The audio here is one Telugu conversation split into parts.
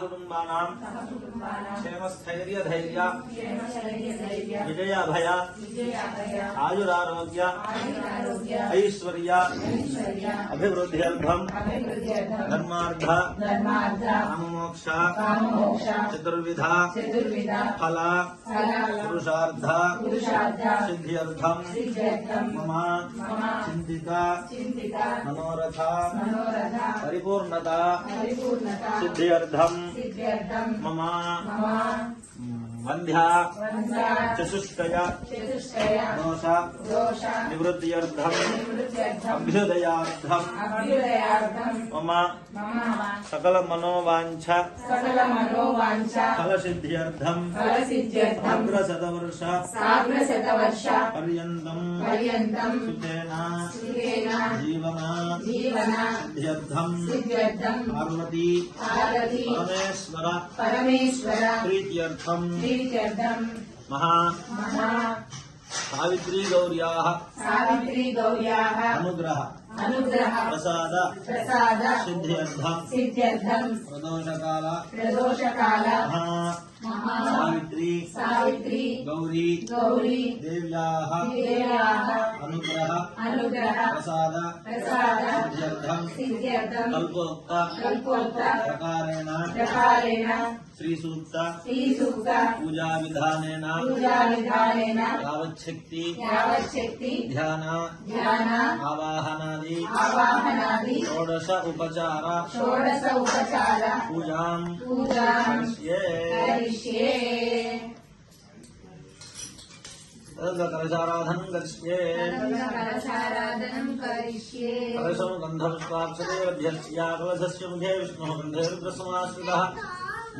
água शत्रुन्मानाम क्षेमस्थैर्य धैर्य विजया भया आयुरारोग्य। ऐश्वर्य। अभिवृद्ध्यर्थम धर्मार्थ कामोक्ष चतुर्विधा। फला। पुरुषार्थ सिद्ध्यर्थम। ममा। चिंतिता मनोरथा। परिपूर्णता। सिद्ध्यर्थम। మమ. వంధ్యా చతుష్టయ దోష నివృత్యర్థం అభ్యుదయార్థం మమ సకల మనోవాంఛ ఫల సిద్ధ్యర్థం సాగ్ర శతవర్ష పర్యంతం సుఖేన జీవన సిద్ధ్యర్థం పార్వతీ పరమేశ్వర ప్రీత్యర్థం महा। सावित्री गौरिया सावित्री अनुग्रह। प्रसाद। प्रसाद। सिद्ध्यर्थम्। प्रदोष काल प्रदोष काल सावित्री। सावित्री। गौरी। गौरी। देव्याः। अनुग्रह। अनुग्रह। प्रसाद। प्रसाद। सिद्ध्यर्थम्। सिद्ध्यर्थम्। कल्पोक्त। कल्पोक्त। प्रकारेण। प्रकारेण। श्रीसूक्त। पूजा विधानेन यावच्छक्ति। ध्यान। आवाहनादि। षोडश उपचार। पूजा कलशाराधन करिष्ये कलशं गन्धपुष्पाक्षतेभ्यश्चिया कलशस्य मुखे विष्णुः गन्धेरुद्रसमाश्रितः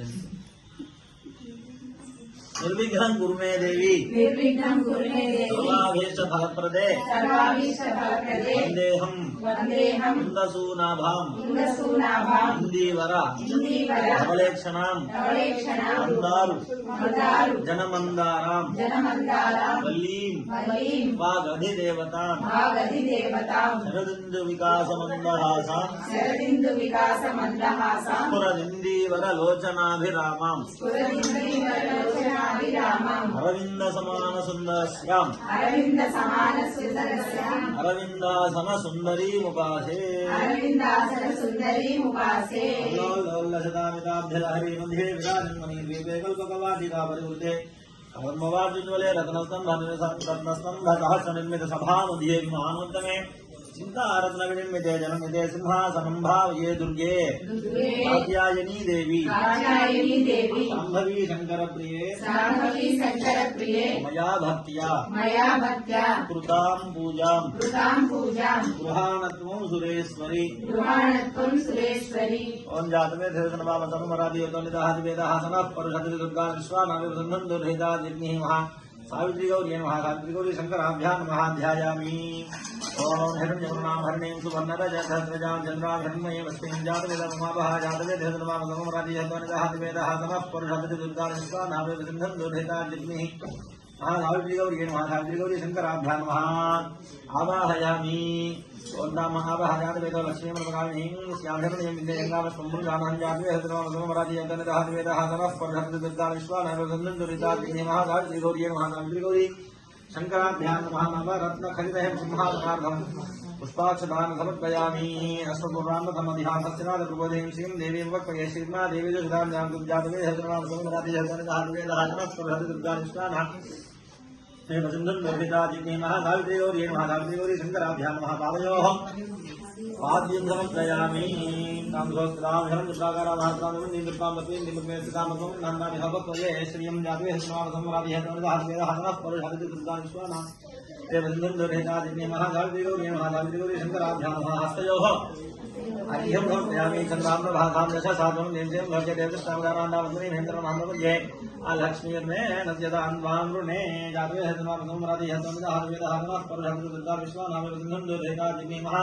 and నిర్విఘ్నం గురుమే దేవి సర్వావేశ ఫలప్రదే వందేహం కుందసూనాభాం ఇందీవర ధవలేక్షణాం మందారు జనమందారాం వల్లీం వాగధిదేవతాం శరదిందు వికాసమందహాసాం స్ఫురదిందీవర అరవింద సమాన సుందరస్యాం అరవింద సమాన సుందరస్యాం అరవింద సమ సుందరీ ముపాసే అరవింద సమ సుందరీ ముపాసే లోల్లసదామితాభ్యర హరి మధ్యే విరాజన్ మని విరాజన్మని వివేకల్పకవాదిగా పరివృతే కర్మవార్జున్వలే రత్నస్తంభ రత్నస్తంభ సహస్ర నిర్మిత సభా మధ్యే మహానంతమే सिंहारत्नगणिन्मिते जनमिते सिंहासनम् भावये दुर्गे। कात्यायनी देवी। कात्यायनी देवी। सम्भवी शङ्करप्रिये सम्भवी शङ्करप्रिये मया भक्त्या। मया भक्त्या। कृताम् पूजाम्। कृताम् पूजाम्। गृहाणत्वम् सुरेश्वरी। गृहाणत्वम् सुरेश्वरी। ओम् जातवे धर्षण बाबा सर्वमरादि योतो निदाहति वेदाहासनः परुषति दुर्गा विश्वानाभिवृद्धम् दुर्हिता दिग्निः महा। सावित्री गौरी महासावित्री गौरी शंकराभ्याम महाध्यायामी ओम हिरण जगन्नाम हरणीम सुवर्णरज सहस्रजाम चंद्राभरणमय वस्तीम जातवेदमावहा जातवेदमाम हतवन दुर्गा दुर्धिता महासावित्रिगौरी महासावित्रिगौरी शंकराभ्या नम आवाहयामी ओं नाम आवाहयातवेद लक्ष्मीमृतकामिनीं श्यामधर्मयमिन्दयङ्गावस्तम्भुरामहञ्जातुवेदरामसमराधियतनदाहद्वेदहासनस्पर्शतुर्दालिश्वानरोदन्दुरिताग्निमहासावित्रिगौरी महासावित्रिगौरी शंकराभ्या नमः नवरत्नखलितहं सिंहासनार्धं पुष्पाक्षदान समर्पयामि अस्तपुरान्नतमधिहासस्यनादप्रबोधयं श्रीं देवीं वक्पये श्रीमा देवी दुर्गां जां दुर्जातवे हजनां समराधियतनदाहद्वेदहासनस्पर्शतुर्दालिश्वानः श्रीमसुन्दरगीताजिज्ञेमः सावित्रिगौर्येण शंकराध्यान शङ्कराभ्यां महापादयोऽहं पाद्यं समर्पयामि। हरिहम भयामी चंद्राम भागाम दशा साधु निर्जय भर्ज देव संगाराना वंदनी महेंद्र महानव जय आ लक्ष्मी ने नद्यदा अनवांग्र ने जातवे हनुमान सोमरादि हनुमान हरवेद हनुमान पर हरवेद दुर्गा विश्वनाम वंदन दुर्गा दिने महा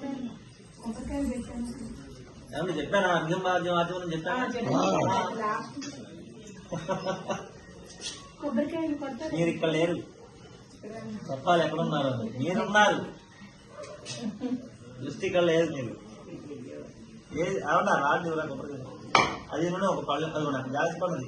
ఏమన్నా చెప్పానా అర్ఘ్యం రాజ్యం ఆచమనం చెప్పానా కొబ్బరికాయలు కొడతారు? మీరు ఇక్కడ లేరు. చెప్పాలి ఎక్కడున్నారు మీరున్నారు. దృష్టి ఇక్కడ లేదు మీరు. ఏది అవునా రాడు ఇవ్వరా కొబ్బరికాయ అది నుండి ఒక పళ్ళు అది నాకు జాతి పళ్ళది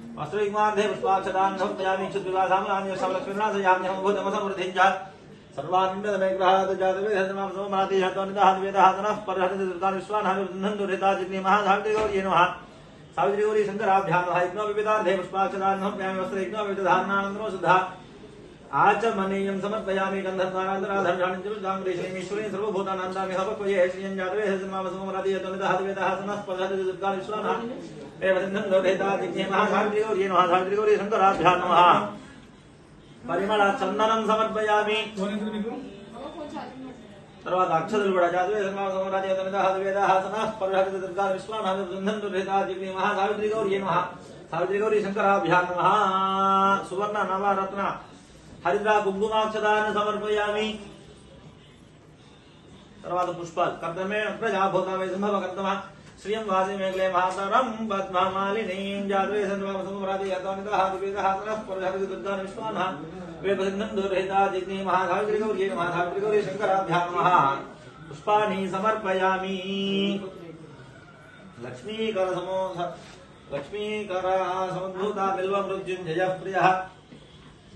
वस्त्रयुग्मार्धे पुष्पाक्षदान्धं भजामि क्षुद्विवाधामलानि सवलक्षणासयाम्यहमुभूतमसमृद्धिञ्जात् सर्वान्वितमेग्रहादजातवेदसमासमानातिहतोनिदाहन्वेदाहतनः आचमनीयं समर्पयामि गन्धर्वाराधर्षाणिञ्जुर्गाङ्ग्रेश्वरीश्वरी सर्वभूतानन्दामि हवक्वये श्रियं जातवे हसन्मामसमरादि यतोनिदः वेदः स्पर्शति दुर्गा विश्वानः देवसिन्धं लोकेता जिज्ञे महासावित्री गौरी महासावित्री गौरी शङ्कराभ्यां नमः పరిమళ చందనం సమర్పయామి తర్వాత అక్షతలు కూడా చదివే వేదాసన పరుహరిత దుర్గా విశ్వానాథ బృందం దుర్హితా దివ్య మహాసావిత్రి గౌరీ నమ సావిత్రి గౌరీ శంకరాభ్యాం నమ సువర్ణ నవరత్న హరిద్రా కుంకుమాక్షదాన్ని సమర్పయామి తర్వాత పుష్పాలు కర్తమే ప్రజాభూతమే సంభవ కర్తమ శ్రియం వాసి మేఘలే మాతరం పద్మమాలినీం జాతవే సంద్రమసమరాది యతోనిదః దివేదః తనః పరహరి దుర్గా విశ్వానః వేపసింధం దుర్హితా జిగ్ని మహాసావిత్రి గౌరీ మహాసావిత్రి గౌరీ శంకరాభ్యాం నమః పుష్పాణి సమర్పయామి లక్ష్మీకర సమో లక్ష్మీకర సముద్భూత బిల్వ మృత్యుంజయ ప్రియ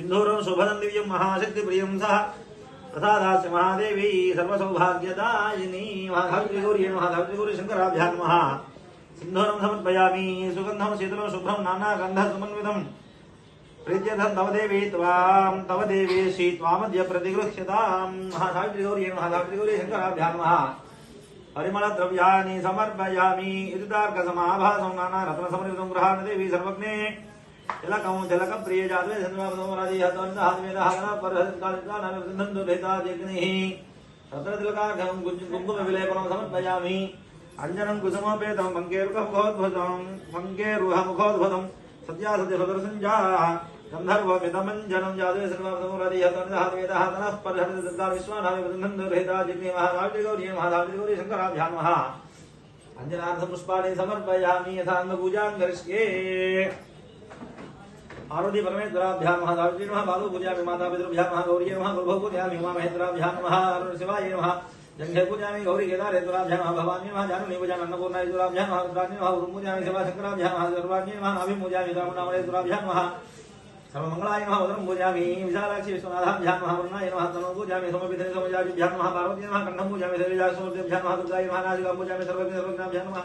सिन्धूरं शुभदं दिव्यं महाशक्तिप्रियं सः प्रसादास्य महादेवी सर्वसौभाग्यदायिनी महासावित्री गौरी महासावित्री गौरी शङ्कराभ्यां नमः सिन्धूरं समर्पयामि, सुगन्धं शीतलं, शुभ्रं नानागन्धसमन्वितम् प्रीत्यर्थं तव देवी त्वां, तव देवेशी त्वामद्य प्रतिगृह्यताम् महासावित्री गौरी महासावित्री गौरी शङ्कराभ्यां नमः परिमलद्रव्याणि समर्पयामि इदुदार्कसमाभासं नानारत्नसमन्वितं गृहाण देवी सर्वज्ञे। तिलकं तिलकं प्रियजातवे धन्वापसमराजे हतवन्तः हतवेदः हतनः परहतकालिकानः सिद्धन्तुरहितादिग्निः तत्र तिलकार्घं आरोधि परमेश्वराभ्या नमः दावित्री नमः बालो पूजा में माता पितृभ्या नमः गौरी नमः गुरुभो पूजा में उमा महेश्वराभ्या नमः अरुण शिवाय नमः जंघे पूजा में गौरी केदार दुराभ्या नमः, भवानी नमः जानू पूजा में अन्नपूर्णा दुराभ्या नमः, रुद्राणी नमः गुरु पूजा में शिवा शंकराभ्या नमः, सर्वाणी नमः नाभि पूजा में रामनामरे दुराभ्या नमः सर्वमंगलाय नमः उदरं पूजामि विशालाक्षि विश्वनाथाभ्यां नमः, वरुणाय नमः तनुं पूजामि समपितरे समजाभ्यां नमः पार्वती नमः कण्ठं पूजामि शरीराय समृद्धिभ्यां नमः, दुर्गाय नमः नाजिकां पूजामि सर्वपितरभ्यां नमः।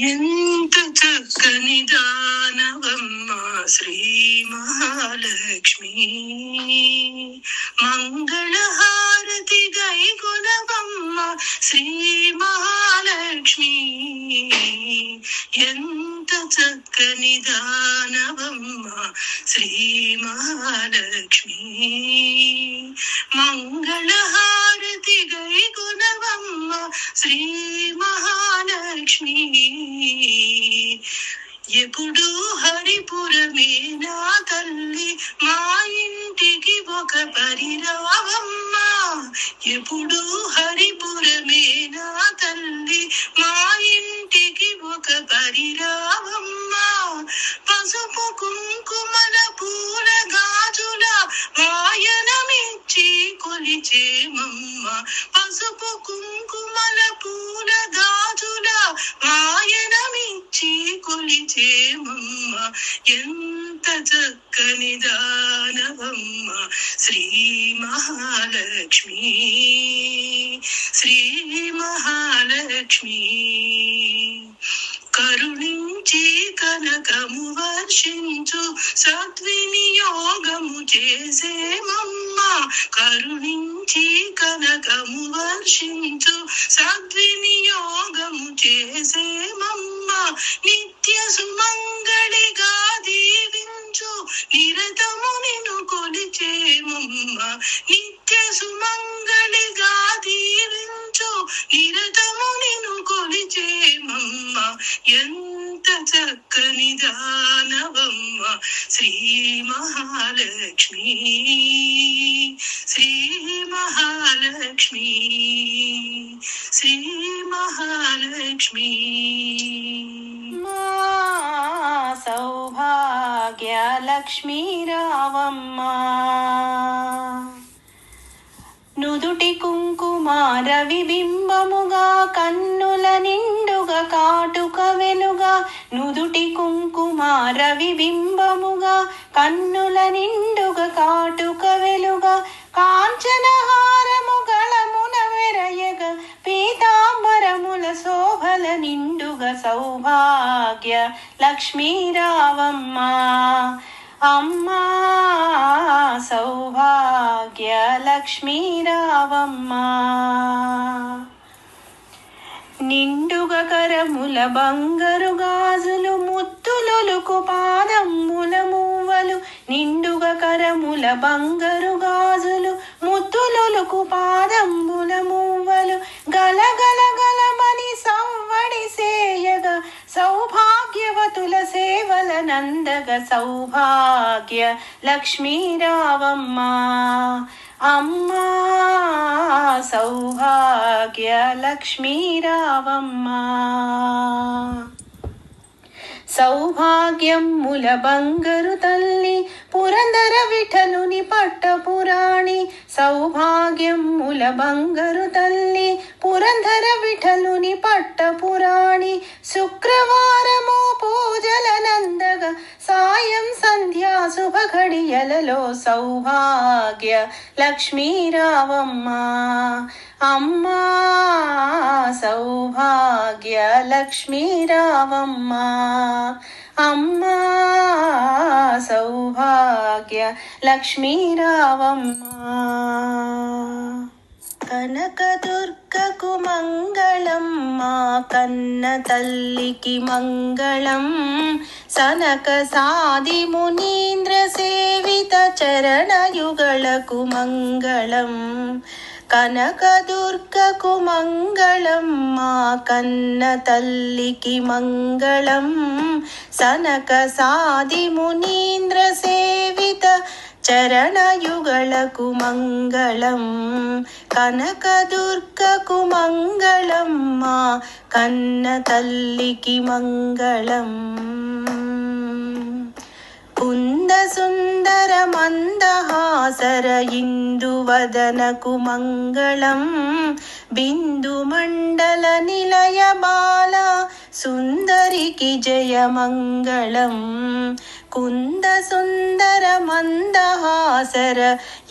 ఎంత చక్కని దానవమ్మ శ్రీ మహాలక్ష్మి? మంగళహారతి గై గుణవమ్మ శ్రీ మహాలక్ష్మి? ఎంత చక్కని దానవమ్మ శ్రీ మహాలక్ష్మి? మంగళహారతి గై గుణవమ్మ శ్రీ మహాలక్ష్మి? ఎప్పుడు హరిపురమే నా తల్లి మా ఇంటికి ఒక పరిరావమ్మ ఎప్పుడు హరిపురమే నా తల్లి మా ఇంటికి ఒక పరిరావమ్మ పసుపు కుంకుమల పూల గాజుల వాయనమిచ్చి కొలిచేమమ్మ? పసుపు కుంకుమల పూల గాజుల వాయనమిచ్చి కొలిచేమమ్మ? ఎంత చక్కని దానవమ్మ శ్రీ మహాలక్ష్మి! శ్రీ మహాలక్ష్మి! కరుణించి కనకము వర్షించు సద్వినియోగము చేసేమమ్మ కరుణించి కనకము వర్షించు సద్వినియోగము చేసేమమ్మ నిత్య సుమంగళిగా దీవించు నిరతము నిన్ను కొలిచేమమ్మ నిత్య సుమంగ దీవించు నిరతము నిన్ను కొలిచేమమ్మ ఎంత చక్కని దానవమ్మ శ్రీ మహాలక్ష్మి శ్రీ మహాలక్ష్మి శ్రీ మహాలక్ష్మి మా సౌభాగ్య లక్ష్మీ రావమ్మ నుదుటి కుంకుమార విబింబముగా కన్నుల నిండుగా కాటుక వెలుగా నుదుటి కుంకుమార విబింబముగా కన్నుల నిండుగా కాటుక వెలుగా కాంచనహారము గళమున వెరయగ పీతాంబరముల శోభల నిండుగా సౌభాగ్య లక్ష్మీరావమ్మ. అమ్మా సౌభాగ్య లక్ష్మీ రావమ్మ నిండుగా కరముల బంగారు గాజులు ముత్తులొలుకు పాదమ్ముల మువ్వలు నిండుగా కరముల బంగారు గాజులు ముత్తులొలుకు పాదమ్ముల మువ్వలు. గలగల గలమని సవ్వడి సేయగా సౌభాగ్యవతుల సేవల నందగ సౌభాగ్య లక్ష్మీరావమ్మ. అమ్మా సౌభాగ్య లక్ష్మీ రావమ్మ సౌభాగ్యం ముల బంగరు తల్లి పురందర విఠలుని పట్ట పురాణి సౌభాగ్యం ముల బంగరు తల్లి పురంధర విఠలుని పట్ట పురాణి. శుక్రవారము పూజల నందగ సాయం సంధ్యా శుభ ఘడియలలో సౌభాగ్య లక్ష్మీరావమ్మ. అమ్మా సౌభాగ్య లక్ష్మీరావమ్మ. అమ్మా సౌభాగ్య లక్ష్మీ రావమ్మ కనకదుర్గకు మంగళం మా కన్న తల్లికి మంగళం సనక సాది మునీంద్ర సేవిత చరణయుగళకు మంగళం కనకదుర్గకు మంగళం మా కన్న తల్లికి మంగళం సనక సాది మునీంద్ర సేవిత చరణయుగళకు మంగళం కనకదుర్గకు మంగళం మా కన్న తల్లికి మంగళం कुन्द सुन्दर मन्दहासर इन्दुवदनकु मङ्गलम् बिन्दुमण्डल निलय बाला सुन्दरिकि जयमङ्गलम् कुन्द सुन्दर मन्दहासर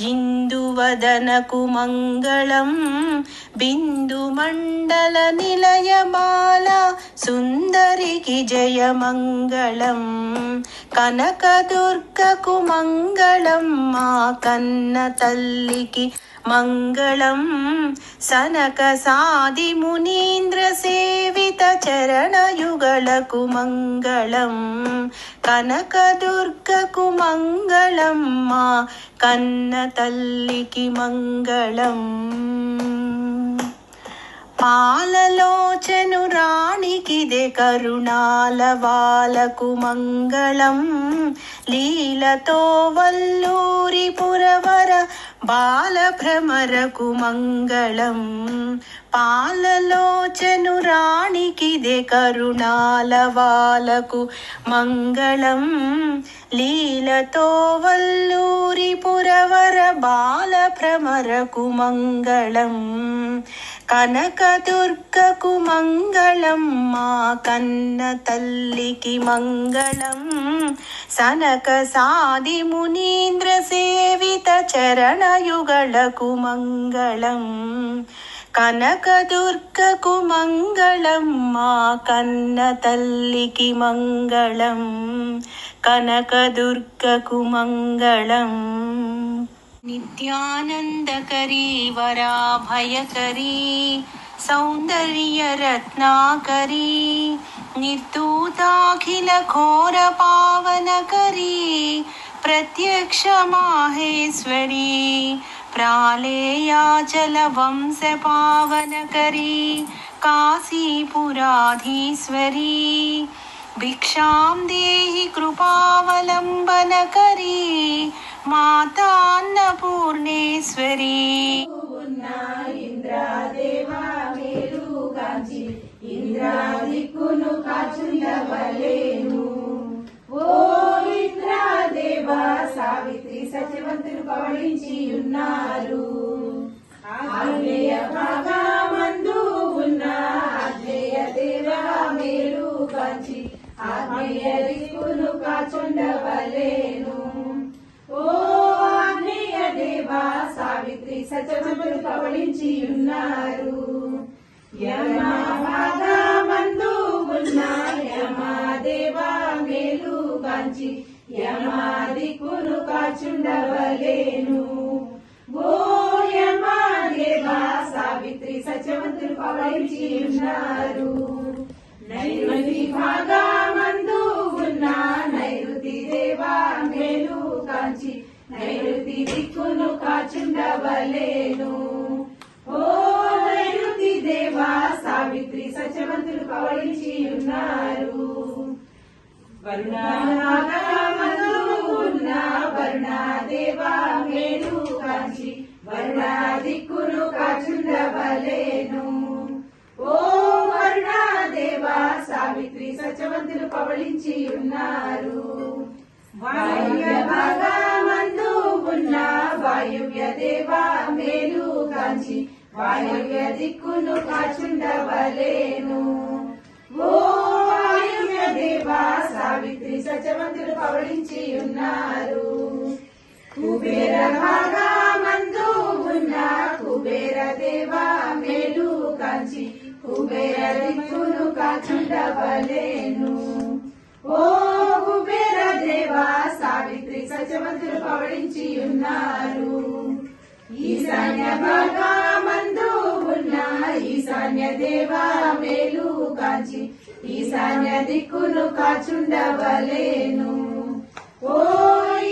इन्दुवदन कुमङ्गलं बिन्दुमण्डलनिलयमाला सुन्दरिकि जयमङ्गलं कनकदुर्गकुमङ्गलं मा कन्नतल्लिकि मङ्गलं सनकसादिमुनीन्द्रसेवितचरणयुगलकुमङ्गलम् కనకదుర్గకు మంగళం మా కన్న తల్లికి మంగళం కన్న తల్లికి మంగళం. పాలలోచను రాణికిదే కరుణాల వాలకు మంగళం. లీలతో వల్లూరి పురవర బాలభ్రమరకు మంగళం పాలలోచను రాణికిదే కరుణాల వాలకు మంగళం. లీలతో వల్లూరి పురవర బాలభ్రమరకు మంగళం కనకదుర్గకు మంగళం మా కన్న తల్లికి మంగళం. సనక సాది మునీంద్ర సేవిత చరణ మంగళం కనకదుర్గకు మంగళం మా కన్న తల్లికి మంగళం కనకదుర్గకు మంగళం నిత్యానందకరీ వరాభయకరీ సౌందర్యరత్నాకరీ నిర్దూతాఖిల ఘోర పావనకరీ ప్రత్యక్ష మాహేశ్వరీ ప్రాళేయాచల వంశ పావనకరీ కాశీపురాధీశ్వరీ భిక్షాం దేహి కృపావలంబనకరీ దేవా సావిత్రి సత్యవంతులు పవళించి ఉన్నారు. ఆగ్నేయ భాగమందు ఉన్న ఆగ్నేయ దేవా మేలు పంచి ఆగ్నేయ దిక్కును కాచుండవలేను. ఓ ఆగ్నేయ దేవా సావిత్రి సత్యవంతులు పవళించి ఉన్నారు. యమ భాగమందు ఉన్న యమా దేవా మేలు కాంచి యమాది దిక్కును కాచుండవలేను. ఓ యమ సావిత్రి సత్యవంతులు పవళించి ఉన్నారు. నైరుతి భాగమందు ఉన్న నైరుతి దేవా మేలు కాంచి నైరుతి దిక్కును కాచుండవలేను. ఓ నైరుతి దేవా సావిత్రి సత్యవంతులు పవరించి ఉన్నారు. వరుణ పవళించి ఉన్నారు. వాయువ్య భాగమందు ఉన్న వాయువ్య దేవా మేలు కాంచి వాయువ్య దిక్కును కాచుండవలేను. ఓ వాయువ్య దేవా సావిత్రి సత్యవంతులు పవళించి ఉన్నారు. కుబేర భాగమందు ఉన్న కుబేర దేవా మేలు కాంచి కుబేర దిక్కును కాచుండవలేను. ఉన్నారు. ఈశాన్య భాగమందు ఉన్న ఈశాన్య దేవా మేలు కాచి ఈశాన్య దిక్కును కాచుండవలేను. ఓ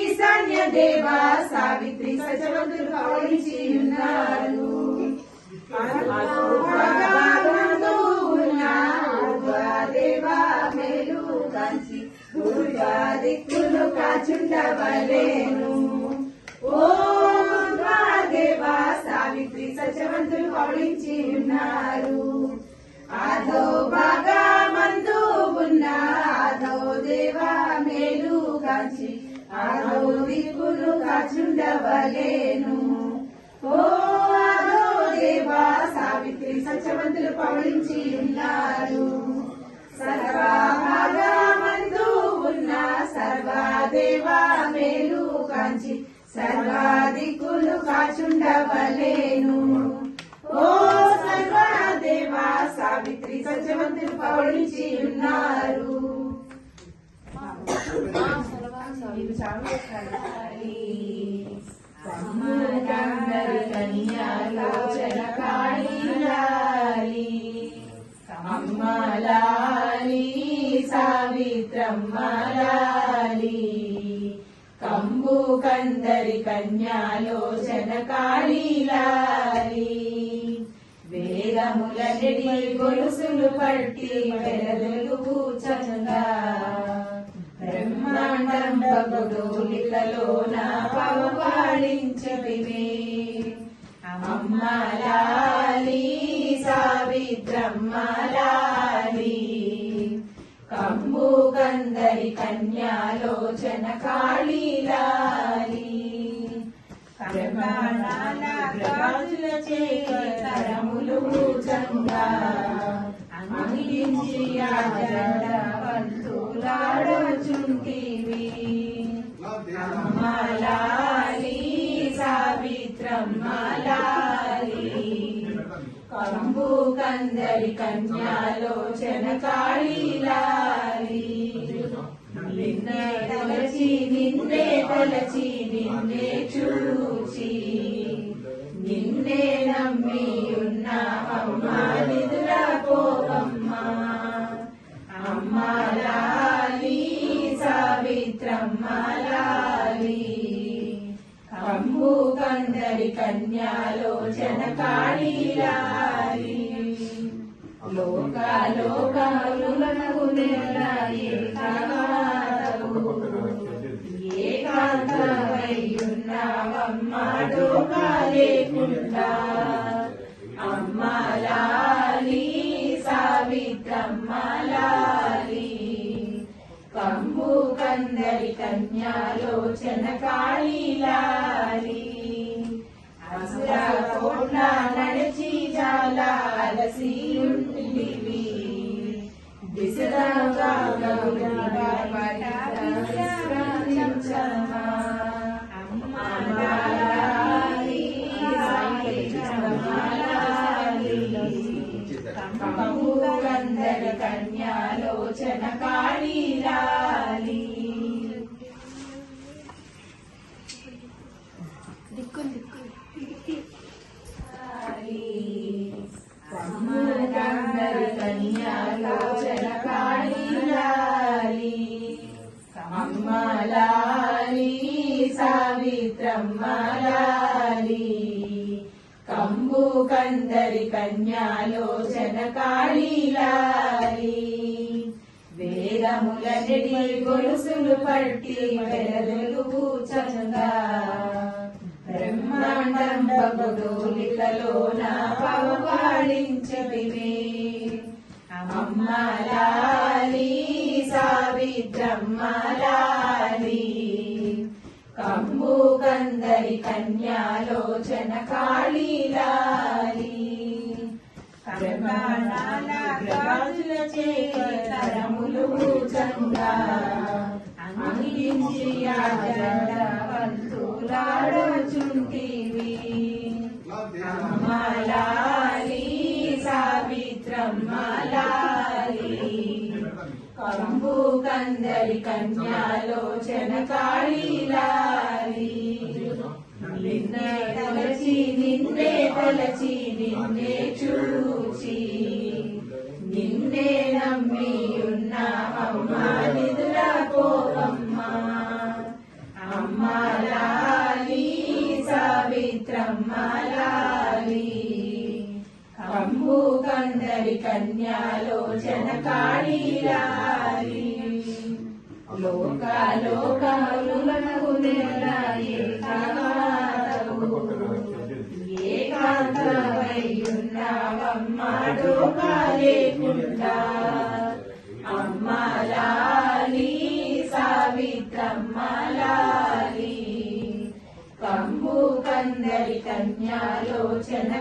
ఈశాన్య దేవా సావిత్రి సత్యవంతులు పవళించి ఉన్నారు. దేవా మేలు కాచి దిక్కును కాచుండవలేను. ఓ దేవా సావిత్రి సత్యవంతులు పవడించి ఉన్నారు. ఆదో భాగమందు ఉన్న ఆదో దేవా మేలు కాంచి ఆదో దిక్కును కాచుండవలేను. ఓ ఆదో దేవా సావిత్రి సత్యవంతులు పవడించి ఉన్నారు. సర్వ సర్వభాగమందు ఉన్న సర్వాదేవా మేలు కాంచి సర్వాదికులు కాచుండవలేను. ఓ సర్వదేవా సావిత్రి సత్యవంతులు పౌడించి ఉన్నారు. సమ్మకందరి కన్యాలోచన కాళీ అమ్మలాలి సావిత్రమ్మలాలి కంబు కందరి కన్యాలోచన కాళీలాలి వేదముల నెడి గొలుసులు పట్టి వెలదులు కూచంగా బ్రహ్మాండం భగడోలికలో బగుడోలికలోన పవపాడించితివి అమ్మలాలి సావిత్రమ్మలా అందరి కందరి కన్యాలోచన కాళీలాలి ప్రమాణాల గాజుల చేతరములు చంగా అందించి ఆజడ అమ్మలాలి సావిత్రమ్మలాలి. కంబు కందరి కన్యాలోచన కాళీలాలి నిన్నే తలచి కొలచి నిన్నే చూచి నిన్నే నమ్మి ఉన్నామమ్మ నిదుర పోవమ్మ అమ్మలాలి సావిత్రమ్మలాలి. కంబు కందరి కన్యాలోచన కాళీలాలి. లోకాలోకాలు నెల కోట్ల నడిచి చాలా అలసి ఉంటుంది విసరాగా బట్టి పట్టి వెలవెలుగు చంగా బ్రహ్మాండం బగుడోలికలోన పవపాడించవివే అమ్మలాలి సావిత్రమ్మలాలి కంబు కందరి కన్యాలోచన కాళీలాలి. ప్రమాణాల గాజుల చేతరములు చంద అందించి ఆజండ వంతులాడుచుంటివి అమ్మలాలి సావిత్రమ్మలాలి కంబు కందరి కన్యాలోచన కాళీలాలి. నిన్నే తలచి నిన్నే తలచి నిన్నే చూచి. నిన్నే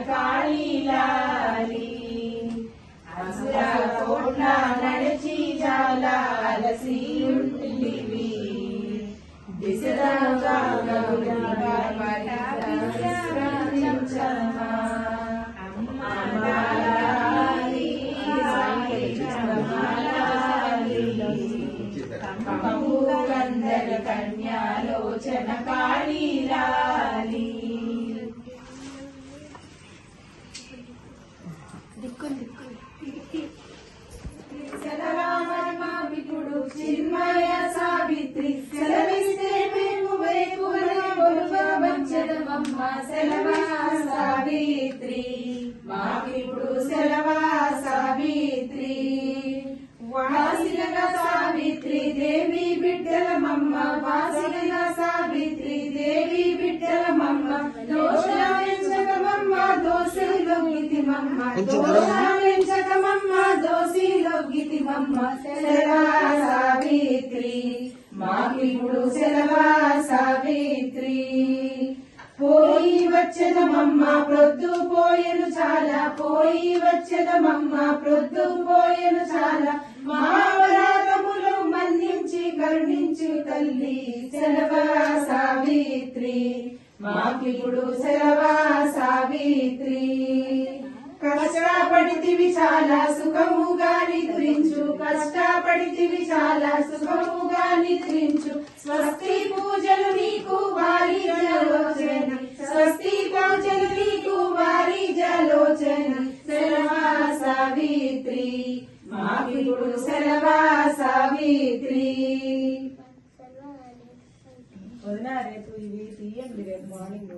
काळी लाली. आसरा नडची झाला వాసిలగా సావిత్రి దేవి బిడ్డలమమ్మ వాసిలగా సావిత్రి దేవి బిడ్డలమమ్మ దోషాలించకమమ్మ దోషులొగ్గితిమమ్మ దోషాలించకమమ్మ దోషిలొగ్గితిమమ్మ సెలవా సావిత్రి మాకిప్పుడు సెలవా సావిత్రి. పోయి వచ్చదమమ్మ ప్రొద్దు పోయెను చాలా పోయి వచ్చదమమ్మ ప్రొద్దు పోయెను చాలా. మా మన్నించి కరుణించు తల్లి సెలవా సావిత్రి. మాకిప్పుడు సెలవా సావిత్రి. కష్టపడితివి చాలా సుఖముగా నిద్రించు కష్టపడితివి చాలా సుఖముగా నిద్రించు స్వస్తి పూజలు నీకు వారి జలోచని. స్వస్తి పూజలు నీకు వారి జలోచని. సెలవా సావిత్రి. మాకిప్పుడు సెలవా సావిత్రి. వదిన రేపు ఇవి తీయండి రేపు మార్నింగ్